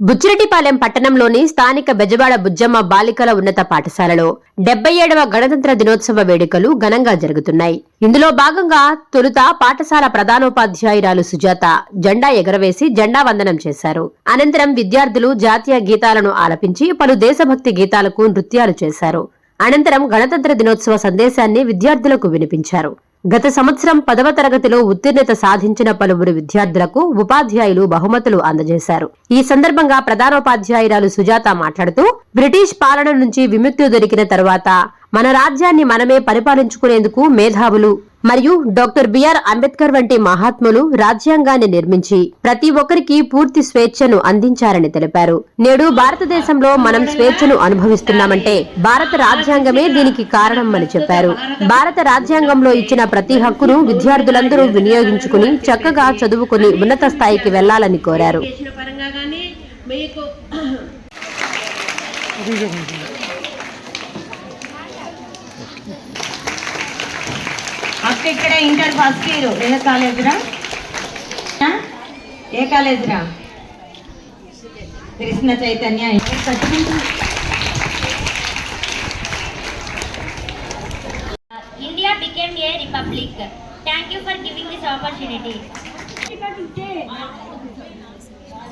బుచ్చిరెడ్డిపాలెం పట్టణంలోని స్థానిక బెజవాడ బుజ్జమ్మ బాలికల ఉన్నత పాఠశాలలో డెబ్బై ఏడవ గణతంత్ర దినోత్సవ వేడుకలు ఘనంగా జరుగుతున్నాయి. ఇందులో భాగంగా తొలుత పాఠశాల ప్రధానోపాధ్యాయురాలు సుజాత జెండా ఎగరవేసి జెండా వందనం చేశారు. అనంతరం విద్యార్థులు జాతీయ గీతాలను ఆలపించి పలు దేశభక్తి గీతాలకు నృత్యాలు చేశారు. అనంతరం గణతంత్ర దినోత్సవ సందేశాన్ని విద్యార్థులకు వినిపించారు. గత సంవత్సరం పదవ తరగతిలో ఉత్తీర్ణత సాధించిన పలువురు విద్యార్థులకు ఉపాధ్యాయులు బహుమతులు అందజేశారు. ఈ సందర్భంగా ప్రధానోపాధ్యాయురాలు సుజాత మాట్లాడుతూ బ్రిటిష్ పాలన నుంచి విముక్తి దొరికిన తరువాత మన రాజ్యాన్ని మనమే పరిపాలించుకునేందుకు మేధావులు మరియు డాక్టర్ బిఆర్ అంబేద్కర్ వంటి మహాత్ములు రాజ్యాంగాన్ని నిర్మించి ప్రతి ఒక్కరికి పూర్తి స్వేచ్ఛను అందించారని తెలిపారు. నేడు భారతదేశంలో మనం స్వేచ్ఛను అనుభవిస్తున్నామంటే భారత రాజ్యాంగమే దీనికి కారణం అని చెప్పారు. భారత రాజ్యాంగంలో ఇచ్చిన ప్రతి హక్కును విద్యార్థులందరూ వినియోగించుకుని చక్కగా చదువుకుని ఉన్నత స్థాయికి వెళ్ళాలని కోరారు. మీకు అక్క ఇక్కడ ఇంటర్ ఫస్ట్ ఇయర్ ఏ కాలేజీరా? ఏ కాలేజీరా Krishna Chaitanya.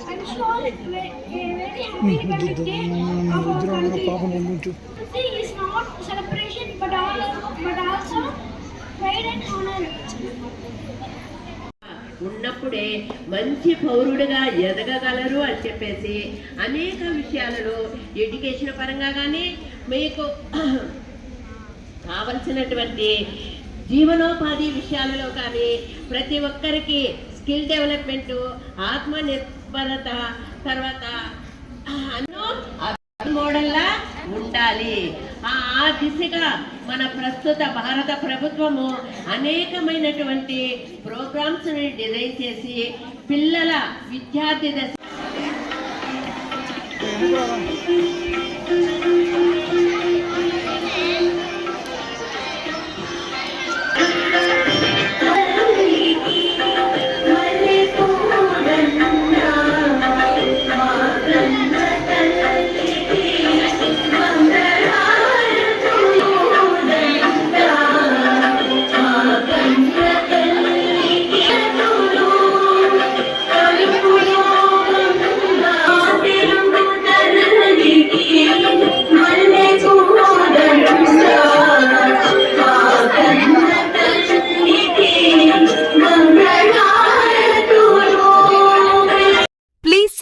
I'm sure very happy Republic Day of our country. The thing is not celebration but, all, but also pride and honor. ఉన్నప్పుడే మంచి పౌరుడిగా ఎదగగలరు అని చెప్పేసి అనేక విషయాలలో ఎడ్యుకేషన్ పరంగా కానీ మీకు కావలసినటువంటి జీవనోపాధి విషయాలలో కానీ ప్రతి ఒక్కరికి స్కిల్ డెవలప్మెంట్ ఆత్మనిర్భరత తర్వాత అన్నో మోడల్లా ఉండాలి. ఆ దిశగా మన ప్రస్తుత భారత ప్రభుత్వము అనేకమైనటువంటి ప్రోగ్రామ్స్ డిజైన్ చేసి పిల్లల విద్యార్థి దశ